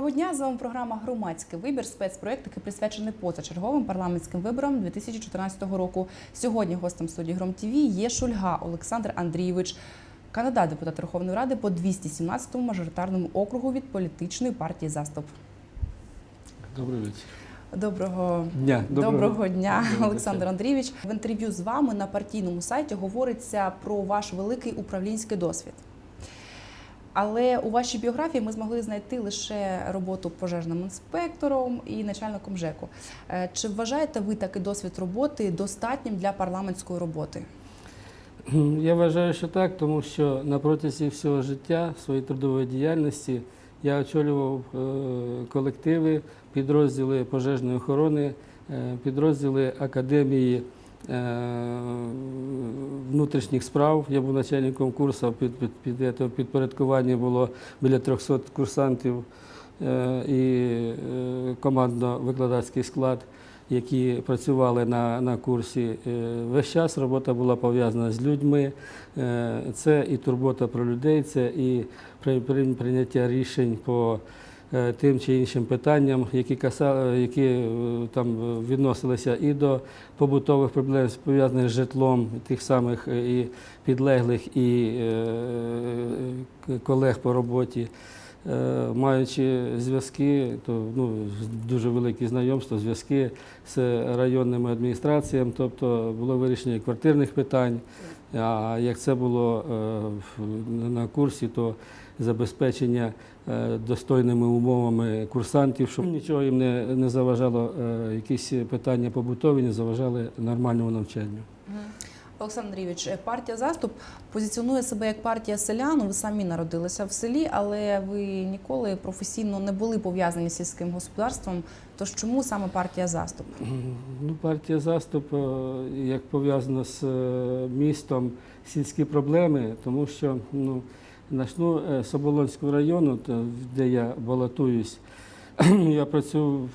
Доброго дня! З вами програма Громадський вибір, спецпроект, який присвячений позачерговим парламентським виборам 2014 року. Сьогодні гостем студії Гром ТВ є Шульга Олександр Андрійович, кандидат депутата Верховної Ради по 217-му мажоритарному округу від політичної партії Заступ. Добрий вечір. Доброго Дня. Доброго, дня, Доброго Олександр. Андрійович. В інтерв'ю з вами на партійному сайті говориться про ваш великий управлінський досвід. Але у вашій біографії ми змогли знайти лише роботу пожежним інспектором і начальником ЖЕКу. Е, Чи вважаєте ви такий досвід роботи достатнім для парламентської роботи? Я вважаю, що так, тому що на протязі всього життя своєї трудової діяльності я очолював е, колективи, підрозділи пожежної охорони, е, підрозділи академії внутрішніх справ. Я був начальником курсу, під, під, під, під, підпорядкування було біля 300 курсантів е, і е, командно-викладацький склад. які працювали на, на курсі. Е, Весь час робота була пов'язана з людьми. Е, Це і турбота про людей, це і при- при- прийняття рішень по е, тим чи іншим питанням, які каса, які е, там е, відносилися і до побутових проблем, пов'язаних з житлом тих самих е, і підлеглих, і е, колег по роботі. Е, Маючи зв'язки, то ну, дуже великі знайомства, зв'язки з районними адміністраціями, тобто було вирішення квартирних питань. А як це було е, на курсі, то забезпечення е, достойними умовами курсантів, щоб нічого їм не, не заважало, е, якісь питання побутові, не заважали нормальному навчанню. Олександр Андрійович, е, партія Заступ позиціонує себе як партія селян. Ви самі народилися в селі, але ви ніколи професійно не були пов'язані з сільським господарством. Тож чому саме партія Заступ? Ну, партія заступ, е, як пов'язана з е, містом, сільські проблеми, тому що ну, начну е, з Оболонського району, де я балотуюсь. Я працюю,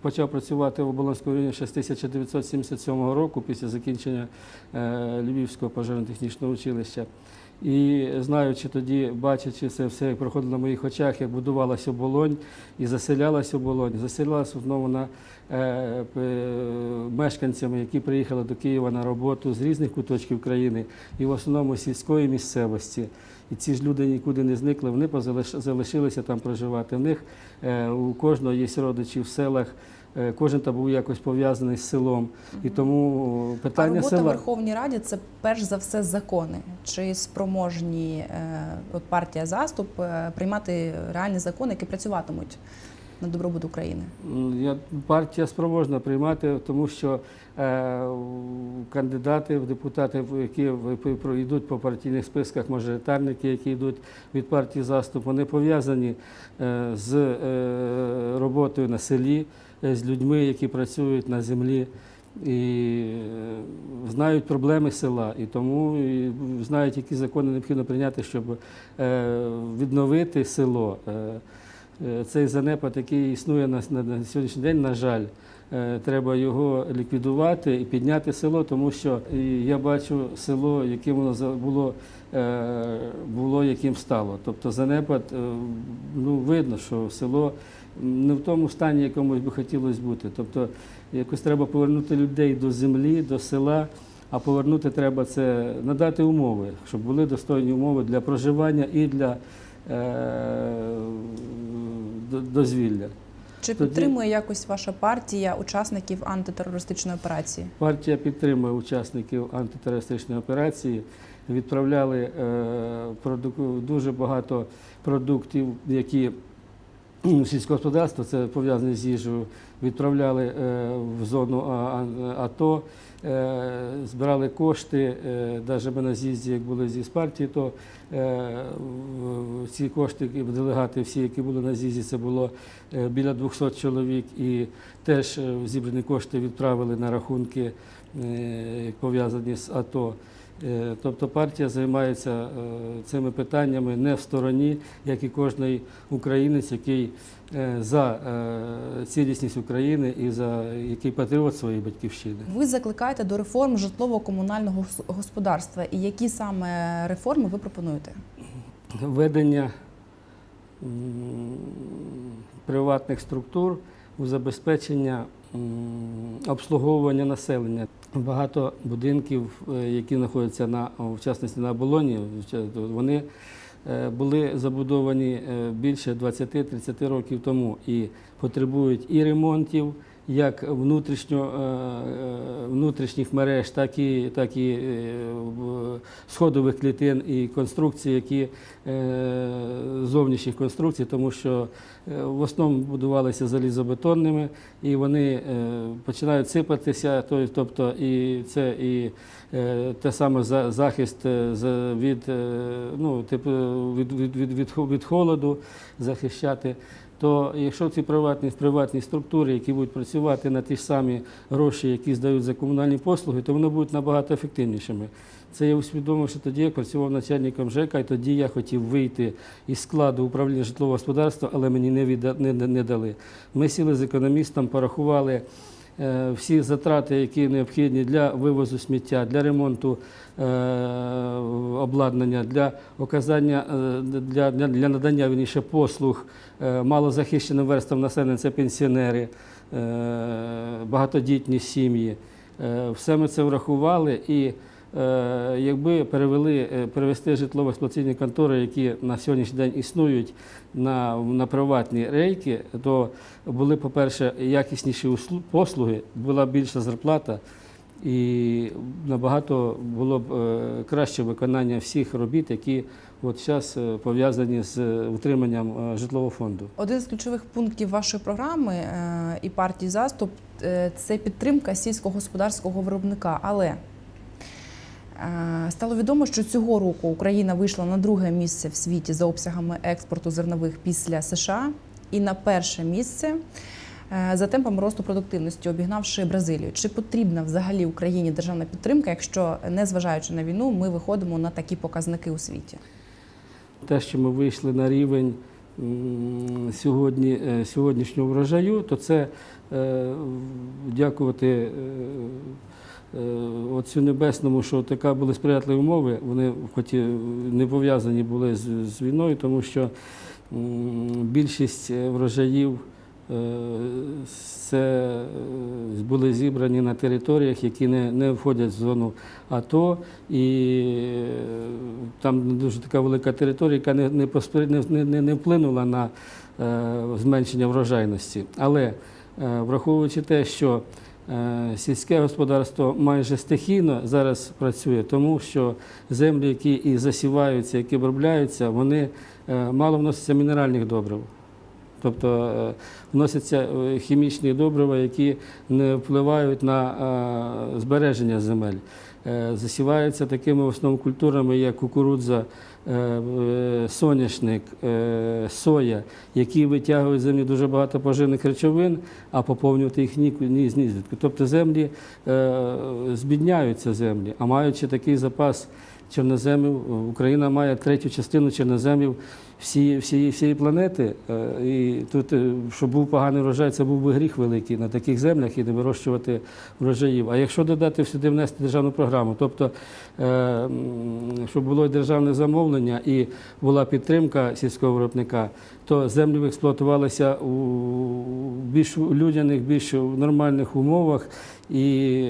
почав працювати в Оболонському районі ще з 1977 року після закінчення е, Львівського пожежно-технічного училища. І знаючи тоді, бачачи це все, як проходило на моїх очах, як будувалася оболонь і заселялася оболонь, заселялася знову на е, мешканцями, які приїхали до Києва на роботу з різних куточків країни, і в основному сільської місцевості. І ці ж люди нікуди не зникли, вони залишилися там проживати. В них е, у кожного є родичі в селах. Е, Кожен там був якось пов'язаний з селом, і тому А питання робота села Верховній Раді це перш за все закони. Чи спроможні е, от партія Заступ е, приймати реальні закони, які працюватимуть на добробут України? Я, партія спроможна приймати, тому що е, кандидати в депутати, які йдуть по партійних списках, мажоритарники, які йдуть від партії заступ, вони пов'язані е, з е, роботою на селі, з людьми, які працюють на землі. І е, знають проблеми села, і тому і знають, які закони необхідно прийняти, щоб е, відновити село. Е, Е, Цей занепад, який існує на, сьогоднішній день, на жаль, е, треба його ліквідувати і підняти село, тому що я бачу село, яким воно було, е, було яким стало. Тобто занепад, е, ну видно, що село не в тому стані, якомусь би хотілося бути. Тобто якось треба повернути людей до землі, до села. А повернути треба це надати умови, щоб були достойні умови для проживання і для е, дозвілля. Чи Тоді- підтримує якось ваша партія учасників антитерористичної операції? Партія підтримує учасників антитерористичної операції. Відправляли е, продук- дуже багато продуктів, які сільського господарства, це пов'язане з їжею, відправляли е, в зону АТО, е, збирали кошти. Навіть ми на з'їзді, як були з'їзд партії, то е, ці кошти, делегати всі, які були на з'їзді, це було е, біля 200 чоловік. І теж е, зібрані кошти відправили на рахунки, е, пов'язані з АТО. Е, Тобто партія займається е, цими питаннями не в стороні, як і кожний українець, який е, за цілісність України і за який патріот своєї батьківщини. Ви закликаєте до реформ житлово-комунального господарства. І які саме реформи ви пропонуєте? Ведення приватних структур у забезпечення обслуговування населення. Багато будинків, е, які знаходяться на в частності на оболоні, вони е, були забудовані е, більше 20-30 років тому і потребують і ремонтів, як внутрішньо, е, е, внутрішніх мереж, так і, так і е, сходових клітин і конструкцій, які зовнішніх конструкцій, тому що в основному будувалися залізобетонними, і вони починають сипатися, тобто і це і те саме захист від, ну, від, від, від, від, від холоду захищати. То якщо ці приватні, приватні структури, які будуть працювати на ті ж самі гроші, які здають за комунальні послуги, то вони будуть набагато ефективнішими. Це я усвідомив, що тоді, я працював начальником ЖЕКа, і тоді я хотів вийти із складу управління житлового господарства, але мені не, відда- не, не дали. Ми сіли з економістом, порахували всі затрати, які необхідні для вивозу сміття, для ремонту е, обладнання, для оказання е, для, надання вірніше, послуг е, малозахищеним верствам населення, це пенсіонери, е, багатодітні сім'ї. Е, Все ми це врахували і е, якби перевели, е, перевести житлово-експлуатаційні контори, які на сьогоднішній день існують на, на приватні рейки, то були, по-перше, якісніші послуги, була більша зарплата. І набагато було б е, краще виконання всіх робіт, які от зараз пов'язані з е, утриманням е, житлового фонду. Один з ключових пунктів вашої програми е, і партії заступ е, це підтримка сільськогосподарського виробника. Але е, стало відомо, що цього року Україна вийшла на друге місце в світі за обсягами експорту зернових після США і на перше місце. е, За темпами росту продуктивності, обігнавши Бразилію, чи потрібна взагалі Україні державна підтримка, якщо незважаючи на війну, ми виходимо на такі показники у світі? те, що ми вийшли на рівень сьогодні, е, сьогоднішнього врожаю, то це е, дякувати е, е, Отцю Небесному, що така були сприятливі умови. Вони хоч і не пов'язані були з, з війною, тому що більшість е, врожаїв. е, Це були зібрані на територіях, які не, не входять в зону АТО, і там дуже така велика територія, яка не, не, не, не, вплинула на е, зменшення врожайності. Але е, враховуючи те, що сільське господарство майже стихійно зараз працює, тому що землі, які і засіваються, які обробляються, вони е, мало вносяться мінеральних добрив. Тобто е, вносяться е, хімічні добрива, які не впливають на е, збереження земель. Е, Засіваються такими в основному культурами, як кукурудза, е, е, соняшник, е, соя, які витягують з землі дуже багато поживних речовин, а поповнювати їх ні, ні. Тобто землі е, збідняються землі, а маючи такий запас чорноземів, Україна має третю частину чорноземів всієї всі, всієї планети. Е, І тут, е, щоб був поганий врожай, це був би гріх великий на таких землях і не вирощувати врожаїв. А якщо додати сюди внести державну програму, тобто е, щоб було державне замовлення і була підтримка сільського виробника, то землі експлуатувалися у більш людяних, більш нормальних умовах і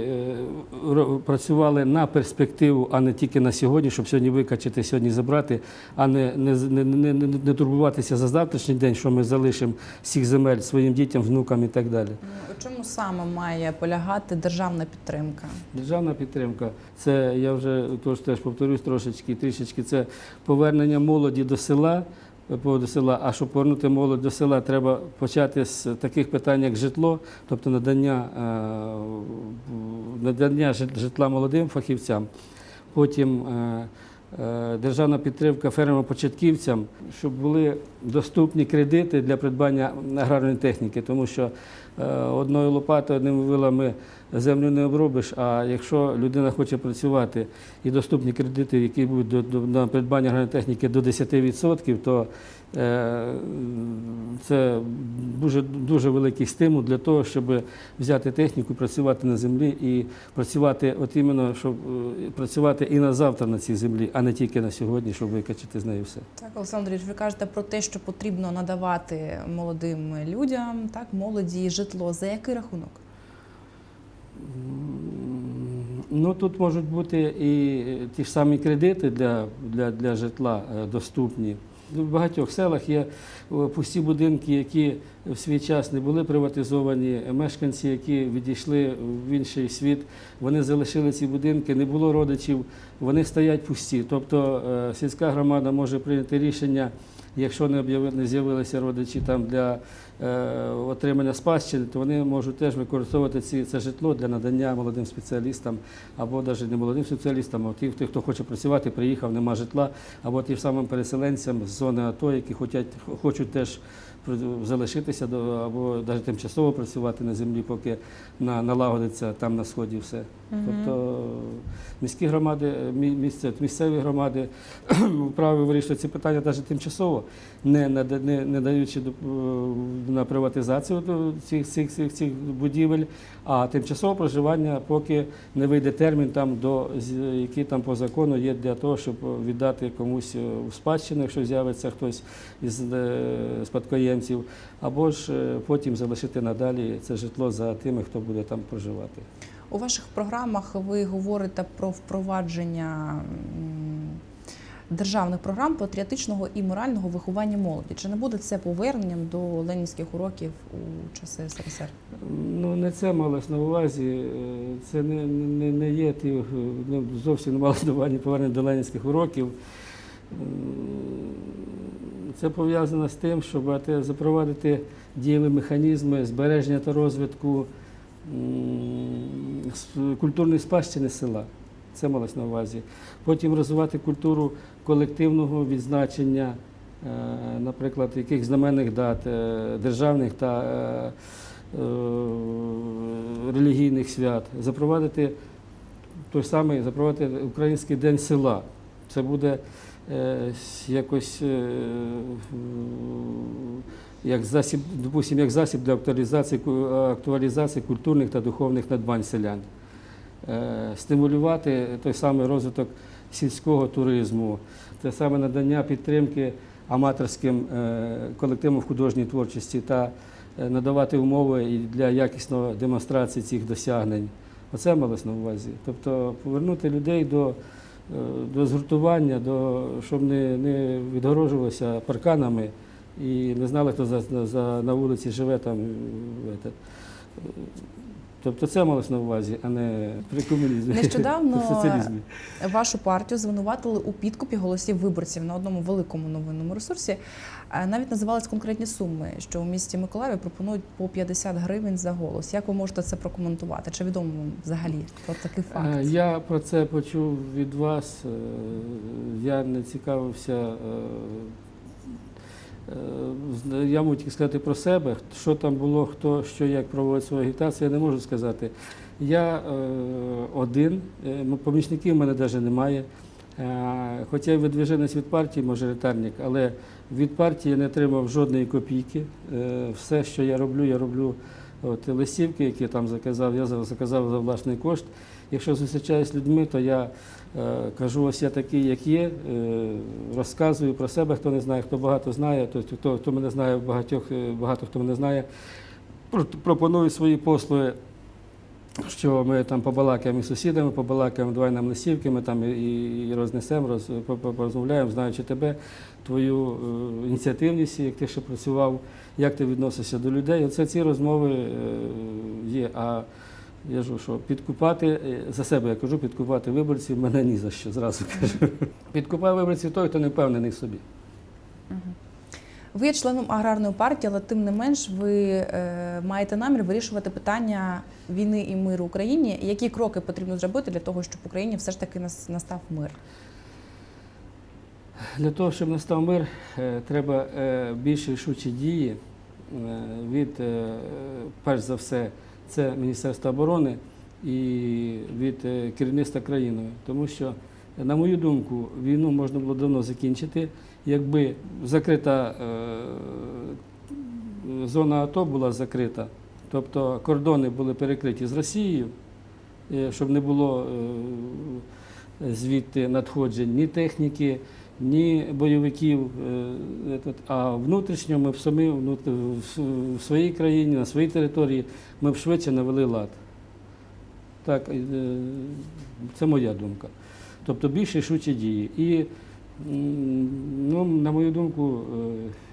е, працювали на перспективу, а не тільки на сьогодні, щоб сьогодні викачати, сьогодні забрати, а не, не, не, не, не, не турбуватися за завтрашній день, що ми залишимо всіх земель своїм дітям, внукам і так далі. Ну, У чому саме має полягати державна підтримка? Державна підтримка це я вже тож теж повторюсь трошечки, трішечки. Це повернення молоді до села. По- села, а щоб повернути молодь до села, треба почати з таких питань, як житло, тобто надання, е, надання житла молодим фахівцям. Потім е, е, державна підтримка фермерам-початківцям, щоб були доступні кредити для придбання аграрної техніки, тому що одною лопатою, одними вилами землю не обробиш. А якщо людина хоче працювати і доступні кредити, які будуть на придбання аграрної до 10%, то е, це дуже, дуже великий стимул для того, щоб взяти техніку, працювати на землі і працювати, от іменно, щоб е, працювати і на завтра на цій землі, а не тільки на сьогодні, щоб викачати з неї все. Так, Олександр, Юрійович, ви кажете про те, що потрібно надавати молодим людям, так, молоді житло. За який рахунок? Ну тут можуть бути і ті ж самі кредити для, для, для житла е, доступні. В багатьох селах є пусті будинки, які в свій час не були приватизовані. Мешканці, які відійшли в інший світ, вони залишили ці будинки, не було родичів, вони стоять пусті. Тобто е, сільська громада може прийняти рішення, якщо не з'явилися родичі там для е, отримання спадщини, то вони можуть теж використовувати ці, це житло для надання молодим спеціалістам або навіть не молодим спеціалістам, а тих, хто- хоче працювати, приїхав, нема житла, або тим самим переселенцям з зони АТО, які хочуть, хочуть теж залишитися до, або навіть тимчасово працювати на землі, поки на, налагодиться там на сході все. Тобто міські громади, мі- місце- місцеві громади вправі вирішувати ці питання навіть тимчасово, не, не, не даючи е, на приватизацію цих, цих, цих, цих будівель, а тимчасове проживання, поки не вийде термін, там, до, який там по закону є для того, щоб віддати комусь е, в спадщину, якщо з'явиться хтось із е, спадкоємців, або ж е, потім залишити надалі це житло за тими, хто буде там проживати. У ваших програмах ви говорите про впровадження державних програм патріотичного і морального виховання молоді. Чи не буде це поверненням до ленінських уроків у часи СРСР? Ну, не це малось на увазі. Е, Це не, не, не є ті, е, ну, зовсім не мало здавання повернення до ленінських уроків. Це пов'язано з тим, щоб запровадити дієві механізми збереження та розвитку культурної спадщини села. Це малось на увазі. Потім розвивати культуру колективного відзначення, е, наприклад, яких знаменних дат, е, державних та е, релігійних свят, запровадити той самий, запровадити Український день села. Це буде якось е, як засіб, допустим, як засіб для актуалізації, актуалізації культурних та духовних надбань селян. Е, Стимулювати той самий розвиток сільського туризму, те саме надання підтримки аматорським е, колективам в художній творчості та е, надавати умови для якісної демонстрації цих досягнень. Оце малось на увазі. Тобто повернути людей до, е, до згуртування, до, щоб не, не відгорожувалося парканами і не знали, хто за, за, на вулиці живе там. Тобто це малось на увазі, а не при комунізмі. Нещодавно соціалізмі. Вашу партію звинуватили у підкупі голосів виборців на одному великому новинному ресурсі. Е, Навіть називались конкретні суми, що у місті Миколаєві пропонують по 50 гривень за голос. Як ви можете це прокоментувати? Чи відомо вам взагалі про такий Е, факт? Я про це почув від вас. Е, Я не цікавився. Е, Я можу тільки сказати про себе, що там було, хто що як проводить свою агітацію, я не можу сказати. Я е, один, е, помічників в мене навіть немає. Хоча я видвиженець від партії, мажоритарник, але від партії я не отримав жодної копійки. Все, що я роблю, я роблю от, листівки, які там заказав, я заказав за власний кошт. Якщо зустрічаюся з людьми, то я кажу, ось я такий, як є, е, розказую про себе, хто не знає, хто багато знає, то хто, хто мене знає, багатьох, е, багато хто мене знає. Пропоную свої послуги, що ми там побалакаємо із сусідами, побалакаємо, давай нам листівки, ми там і, рознесемо, роз, по- по- порозмовляємо, знаючи тебе, твою е, ініціативність, як ти ще працював, як ти відносишся до людей. Оце ці розмови е, є. А я ж що підкупати е, за себе я кажу, підкупати виборців мене ні за що, зразу кажу. Підкупає виборців той, хто не впевнений в собі. Ви є членом аграрної партії, але тим не менш ви е, маєте намір вирішувати питання війни і миру в Україні. Які кроки потрібно зробити для того, щоб в Україні все ж таки настав мир? Для того, щоб настав мир, е, треба е, більш рішучі дії від, перш за все, це Міністерства оборони і від е, керівництва країною. Тому що, на мою думку, війну можна було давно закінчити, якби закрита е, зона АТО була закрита, тобто кордони були перекриті з Росією, е, щоб не було звідти надходжень ні техніки, ні бойовиків. е, А внутрішньо ми б самі в- своїй країні, на своїй території, ми б швидше навели лад. Так, е, це моя думка. Тобто більш рішучі дії. І, ну, на мою думку,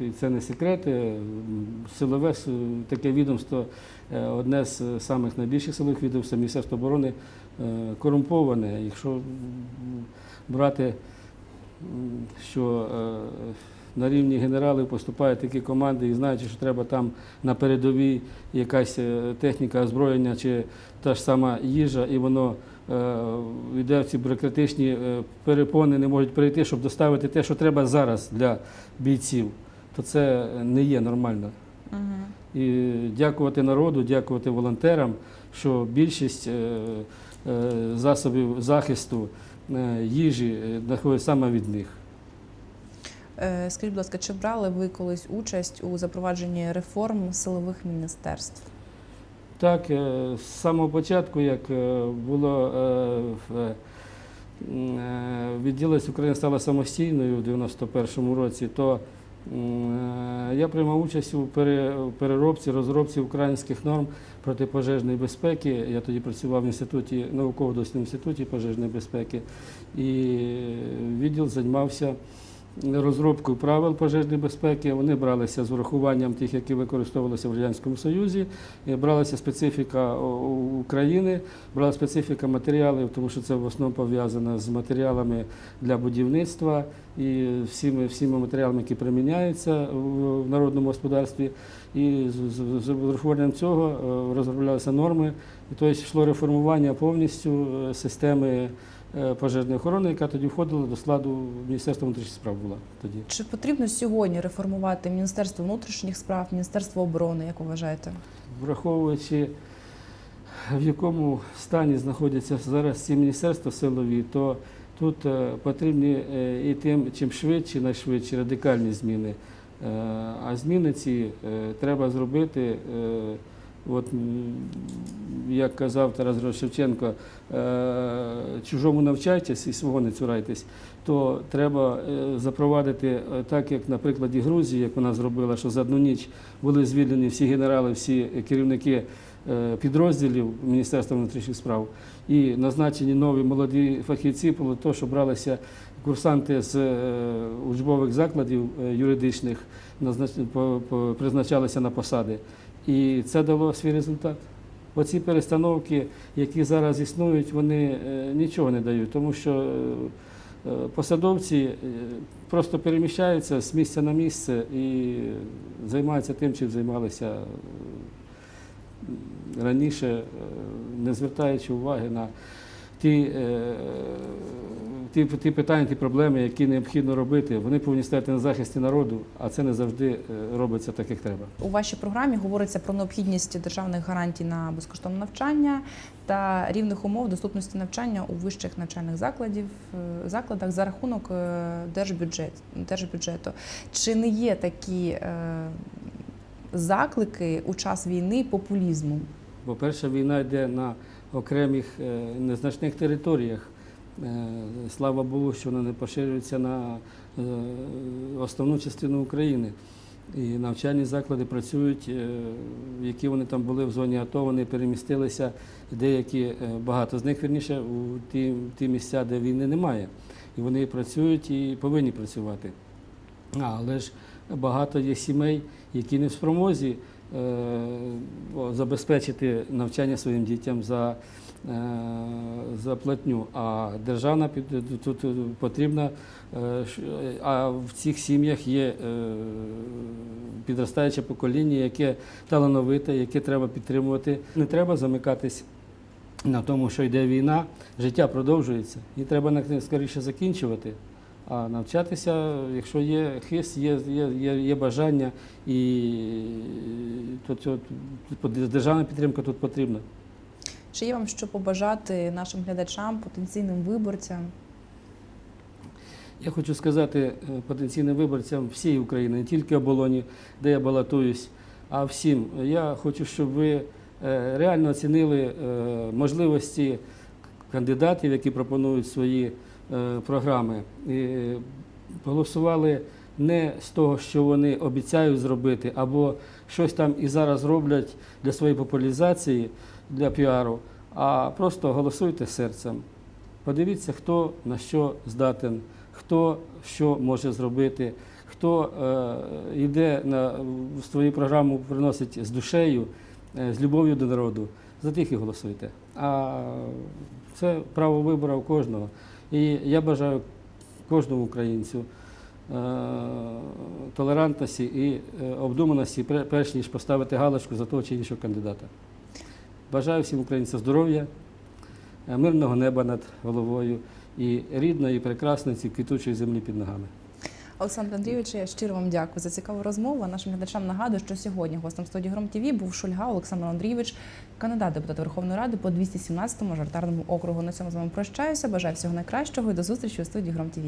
е, це не секрет, силове таке відомство, одне з самих найбільших силових відомств, Міністерство оборони, корумповане. Якщо брати, що е, на рівні генералів поступають такі команди і знаючи, що треба там на передовій якась е, техніка, озброєння чи та ж сама їжа, і воно е, йде в ці бюрократичні перепони, не можуть прийти, щоб доставити те, що треба зараз для бійців, то це не є нормально. Угу. І дякувати народу, дякувати волонтерам, що більшість засобів захисту їжі е, знаходить саме від них. Е, Скажіть, будь ласка, чи брали ви колись участь у запровадженні реформ силових міністерств? Так, е, з самого початку, як е, було е, в- е, Україна стала самостійною у 91-му році, то е, я приймав участь у переробці, розробці українських норм протипожежної безпеки. Я тоді працював в інституті, науково-дослідному інституті пожежної безпеки, і відділ займався розробкою правил пожежної безпеки. Вони бралися з урахуванням тих, які використовувалися в Радянському Союзі. Бралася специфіка у України, брала специфіка матеріалів, тому що це в основному пов'язано з матеріалами для будівництва і всіми, всіми матеріалами, які приміняються в народному господарстві. І з, урахуванням цього е, розроблялися норми. Тобто йшло реформування повністю е, системи е, пожежної охорони, яка тоді входила до складу Міністерства внутрішніх справ була тоді. Чи потрібно сьогодні реформувати Міністерство внутрішніх справ, Міністерство оборони, як вважаєте? Враховуючи, в якому стані знаходяться зараз ці міністерства силові, то тут е, потрібні е, і тим, чим швидше, найшвидші радикальні зміни. Е, А зміни ці е, треба зробити. От, як казав Тарас Шевченко, е, чужому навчайтесь і свого не цурайтесь, то треба е, запровадити е, так, як на прикладі Грузії, як вона зробила, що за одну ніч були звільнені всі генерали, всі керівники підрозділів Міністерства внутрішніх справ і назначені нові молоді фахівці, було то, що бралися курсанти з учбових закладів юридичних, призначалися на посади. І це дало свій результат. Оці перестановки, які зараз існують, вони е, нічого не дають, тому що е, посадовці е, просто переміщаються з місця на місце і займаються тим, чим займалися раніше, не звертаючи уваги на ті, ті, ті питання, ті проблеми, які необхідно робити. Вони повинні стати на захисті народу, а це не завжди е, робиться так, як треба. У вашій програмі говориться про необхідність державних гарантій на безкоштовне навчання та рівних умов доступності навчання у вищих навчальних закладів, е, закладах за рахунок е, держбюджет, держбюджету. Чи не є такі е, заклики у час війни популізму? По-перше, війна йде на окремих незначних територіях. Е, Слава Богу, що вона не поширюється на е, основну частину України. І навчальні заклади працюють, е, які вони там були в зоні АТО, вони перемістилися, деякі, багато з них вірніше, у ті, ті місця, де війни немає. І вони працюють і повинні працювати. Але ж багато є сімей, які не в спромозі забезпечити навчання своїм дітям за, за платню. А державна тут потрібна, е, а в цих сім'ях є е, підростаюче покоління, яке талановите, яке треба підтримувати. Не треба замикатись на тому, що йде війна, життя продовжується, і треба скоріше закінчувати. А навчатися, якщо є хист, є, є, є, бажання, і то, то державна підтримка тут потрібна. Чи є вам що побажати нашим глядачам, потенційним виборцям? Я хочу сказати е, потенційним виборцям всієї України, не тільки оболоні, де я балотуюсь, а всім. Я хочу, щоб ви е, реально оцінили е, можливості кандидатів, які пропонують свої програми. І голосували не з того, що вони обіцяють зробити, або щось там і зараз роблять для своєї популяризації, для піару, а просто голосуйте серцем. Подивіться, хто на що здатен, хто що може зробити, хто е, йде на свою програму, приносить з душею, е, з любов'ю до народу. За тих і голосуйте. А це право вибору у кожного. І я бажаю кожному українцю е, толерантності і обдуманості, перш ніж поставити галочку за того чи іншого кандидата. Бажаю всім українцям здоров'я, е, мирного неба над головою і рідної, прекрасної ці квітучої землі під ногами. Олександр Андрійович, я щиро вам дякую за цікаву розмову. Нашим глядачам нагадую, що сьогодні гостем студії Гром ТВ був Шульга Олександр Андрійович, кандидат депутата Верховної Ради по 217 мажоритарному округу. На цьому з вами прощаюся. Бажаю всього найкращого і до зустрічі у студії Гром ТВ.